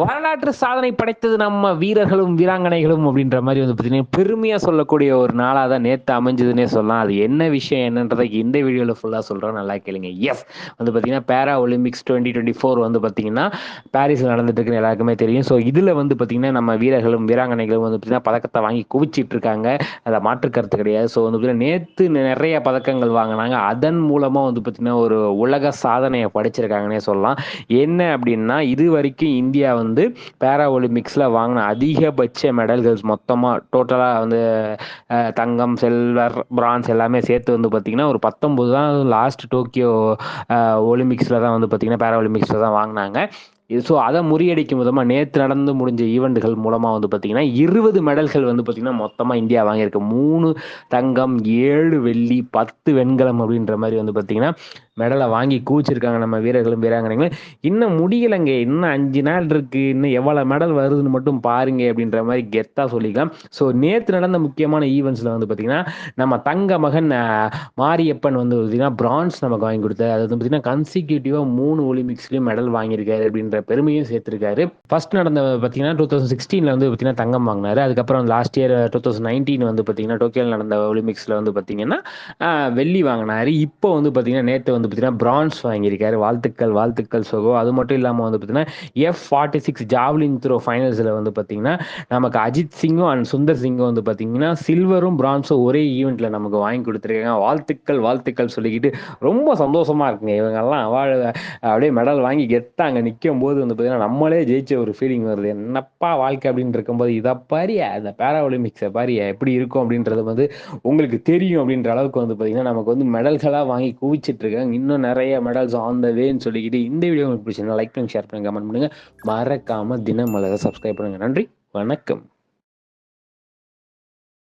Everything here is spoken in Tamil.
வரலாற்று சாதனை படைத்தது நம்ம வீரர்களும் வீராங்கனைகளும் அப்படின்ற மாதிரி வந்து பார்த்தீங்கன்னா பெருமையாக சொல்லக்கூடிய ஒரு நாளாக தான் நேற்று அமைஞ்சதுன்னே சொல்லலாம். அது என்ன விஷயம் என்னன்றதை இந்த வீடியோவில் ஃபுல்லாக சொல்கிறோம் நல்லா கேளுங்க. எஸ் வந்து பார்த்தீங்கன்னா பேரா ஒலிம்பிக்ஸ் டுவெண்ட்டி டுவெண்ட்டி ஃபோர் வந்து பார்த்தீங்கன்னா பாரிஸில் நடந்துட்டு இருக்குன்னு எல்லாருக்குமே தெரியும். ஸோ இதில் வந்து பார்த்தீங்கன்னா நம்ம வீரர்களும் வீராங்கனைகளும் வந்து பார்த்தீங்கன்னா பதக்கத்தை வாங்கி குவிச்சிட்டு இருக்காங்க அதை மாற்று கருத்து கிடையாது. ஸோ வந்து பார்த்தீங்கன்னா நேற்று நிறைய பதக்கங்கள் வாங்கினாங்க. அதன் மூலமாக வந்து பார்த்தீங்கன்னா ஒரு உலக சாதனையை படைச்சிருக்காங்கன்னே சொல்லலாம். என்ன அப்படின்னா இது வரைக்கும் இந்தியா வந்து பேரா ஒலிம்பிக்ஸில் வாங்கின அதிகபட்ச மெடல்கள்ஸ் மொத்தமாக டோட்டலாக வந்து தங்கம் செல்வர் பிரான்ஸ் எல்லாமே சேர்த்து வந்து பார்த்திங்கன்னா ஒரு பத்தொம்பது தான் லாஸ்ட் டோக்கியோ ஒலிம்பிக்ஸில் தான் வந்து பார்த்திங்கன்னா பேரா ஒலிம்பிக்ஸில் தான் வாங்கினாங்க. ஸோ அதை முறியடிக்கும் விதமாக நேற்று நடந்து முடிஞ்ச ஈவெண்ட்டுகள் மூலமாக வந்து பார்த்திங்கன்னா இருபது மெடல்கள் வந்து பார்த்திங்கன்னா மொத்தமாக இந்தியா வாங்கியிருக்கு. மூணு தங்கம் ஏழு வெள்ளி பத்து வெண்கலம் அப்படின்ற மாதிரி வந்து பார்த்திங்கன்னா மெடலை வாங்கி கூச்சிருக்காங்க நம்ம வீரர்களும் வீராங்கனைகளும். இன்னும் முடியலைங்க. இன்னும் அஞ்சு நாள் இருக்கு. இன்னும் எவ்வளோ மெடல் வருதுன்னு மட்டும் பாருங்க அப்படின்ற மாதிரி கெத்தாக சொல்லிக்கலாம். ஸோ நேற்று நடந்த முக்கியமான ஈவெண்ட்ஸில் வந்து பார்த்திங்கன்னா நம்ம தங்க மகன் மாரியப்பன் வந்து பார்த்திங்கன்னா பிரான்ஸ் நமக்கு வாங்கி கொடுத்தாரு. அது வந்து பார்த்திங்கன்னா கன்சிக்யூட்டிவாக மூணு ஒலிம்பிக்ஸ்லேயும் மெடல் வாங்கியிருக்காரு அப்படின்ற பெருமையும் சேர்த்திருக்காரு. ஃபர்ஸ்ட் நடந்த பார்த்தீங்கன்னா டூ தௌசண்ட் சிக்ஸ்டீனில் வந்து பார்த்தீங்கன்னா தங்கம் வாங்கினாரு. அதுக்கப்புறம் last year two thousand nineteen வந்து பார்த்தீங்கன்னா டோக்கியோவில் நடந்த ஒலிம்பிக்ஸில் வந்து பார்த்தீங்கன்னா வெள்ளி வாங்கினாரு. இப்போ வந்து பார்த்தீங்கன்னா நேற்று வந்து பார்த்தீங்கன்னா பிரான்ஸ் வாங்கியிருக்காரு. வாழ்த்துக்கள் வாழ்த்துக்கள் சோகோ. அது மட்டும் இல்லாமல் வந்து பார்த்தீங்கன்னா F forty six javelin throw ஃபைனல்ஸில் வந்து பார்த்தீங்கன்னா நமக்கு அஜித் சிங்கும் அண்ட் சுந்தர் சிங்கும் வந்து பார்த்தீங்கன்னா சில்வரும் பிரான்ஸும் ஒரே ஈவெண்ட்டில் நமக்கு வாங்கி கொடுத்துருக்காங்க. வாழ்த்துக்கள் வாழ்த்துக்கள் சொல்லிக்கிட்டு ரொம்ப சந்தோஷமாக இருக்குங்க. இவங்கெல்லாம் வாழ அப்படியே மெடல் வாங்கி கெத்தாங்க. நிற்கும் போது வந்து பார்த்தீங்கன்னா நம்மளே ஜெயிச்ச ஒரு ஃபீலிங் வருது. என்னப்பா வாழ்க்கை? அப்படின்னு இருக்கும்போது இதை பாரிய? அந்த பேரா ஒலிம்பிக்ஸை பாரியா? எப்படி இருக்கும்? அப்படின்றது வந்து உங்களுக்கு தெரியும் அப்படின்ற அளவுக்கு வந்து பார்த்தீங்கன்னா நமக்கு வந்து மெடல்களாக வாங்கி குவிச்சிட்டு இருக்காங்க இன்னும் நிறைய மெடல்ஸ் ஆன் த வேன்னு சொல்லிக்கிட்டு இந்த வீடியோ உங்களுக்கு பிடிச்சிருந்தா லைக் பண்ணுங்க ஷேர் பண்ணுங்க கமெண்ட் பண்ணுங்க. மறக்காம தினமலரை சப்ஸ்கிரைப் பண்ணுங்க. நன்றி வணக்கம்.